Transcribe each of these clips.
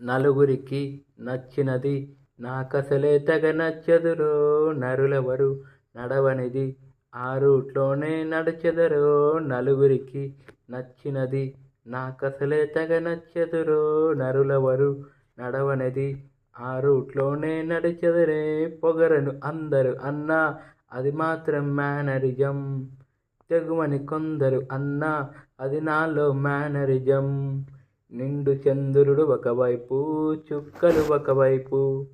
నలుగురికి నచ్చినది నాకసలే తెగ నచ్చదురో నరులెవరు నడవనిది? ఆ రూట్లోనే నడిచెదరో నలుగురికి నచ్చినది నాకసలే తెగ నచ్చదురో నరులెవరు నడవనిది? ఆ రూట్లోనే నడిచెదరే పొగరను అందరు అన్నా అది మాత్రం మేనరిజం. తెగువని కొందరు అన్నా అది నాలో మేనరిజం. నిండు చంద్రుడు ఒకవైపు చుక్కలు ఒకవైపు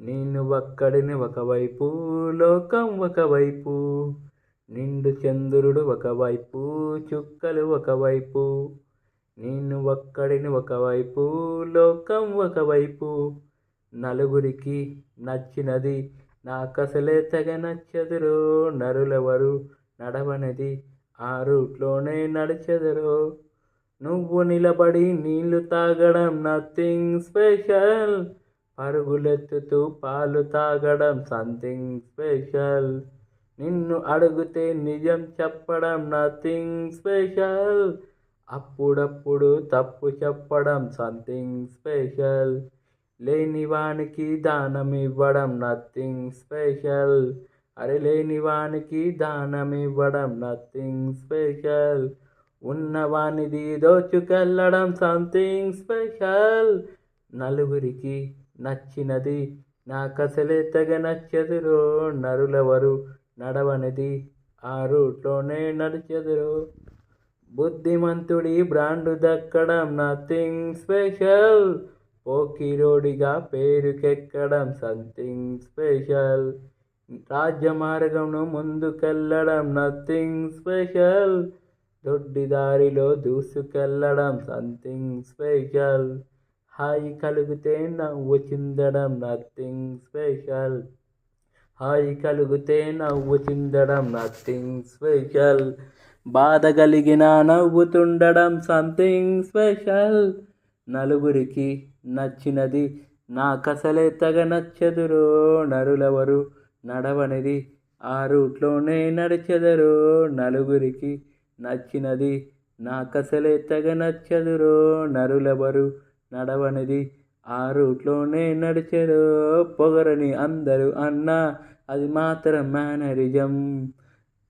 నేను ఒక్కడిని ఒకవైపు లోకం ఒకవైపు నిండు చంద్రుడు ఒకవైపు చుక్కలు ఒకవైపు నేను ఒక్కడిని ఒకవైపు లోకం ఒకవైపు. నలుగురికి నచ్చినది నాకసలే తెగ నచ్చదురో నరులెవరు నడవనిది ఆ రూట్లోనే నడిచెదరో. నువ్వు నిలబడి నీళ్ళు తాగడం నథింగ్ స్పెషల్ పరుగులెత్తుతూ పాలు తాగడం సంథింగ్ స్పెషల్ నిన్ను అడిగితే నిజం చెప్పడం నథింగ్ స్పెషల్ అప్పుడప్పుడు తప్పు చెప్పడం సంథింగ్ స్పెషల్ లేని వానికి దానం ఇవ్వడం నథింగ్ స్పెషల్ అరే లేని వానికి దానం ఇవ్వడం నథింగ్ స్పెషల్ ఉన్నవానిది దోచుకెళ్ళడం సంథింగ్ స్పెషల్ నలుగురికి నచ్చినది నాకసలే తెగ నచ్చదురో నరులెవరు నడవనిది ఆ రూట్లోనే నడిచెదురు. బుద్ధిమంతుడి బ్రాండు దక్కడం నథింగ్ స్పెషల్ పోకిరోడిగా పేరుకెక్కడం సంథింగ్ స్పెషల్ రాజ్య మార్గంను ముందుకెళ్ళడం నథింగ్ స్పెషల్ దొడ్డి దారిలో దూసుకెళ్ళడం సంథింగ్ స్పెషల్ హాయి కలిగితే నవ్వు చిందడం నథింగ్ స్పెషల్ హాయి కలిగితే నవ్వు చిందడం నథింగ్ స్పెషల్ బాధ కలిగిన నవ్వుతుండడం సంథింగ్ స్పెషల్ నలుగురికి నచ్చినది నాకసలే తగ నచ్చదురో నరులెవరు నడవనిది ఆ రూట్లోనే నడిచెదరు నలుగురికి నచ్చినది నాకసలే తెగ నచ్చదురో నరులెవరు నడవనిది? ఆ రూట్లోనే నడిచెరో పొగరని అందరూ అన్నా అది మాత్రం మేనరిజం.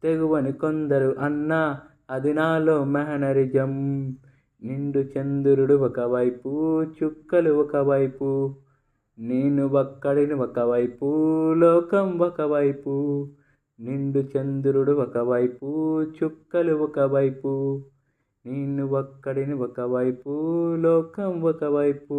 తెగువని కొందరు అన్నా అది నాలో మేనరిజం. నిండు చంద్రుడు ఒకవైపు చుక్కలు ఒకవైపు నేను ఒక్కడిని ఒకవైపు లోకం ఒకవైపు. నిండు చంద్రుడు ఒకవైపు చుక్కలు ఒకవైపు నిన్ను ఒక్కడిని ఒకవైపు లోకం ఒకవైపు.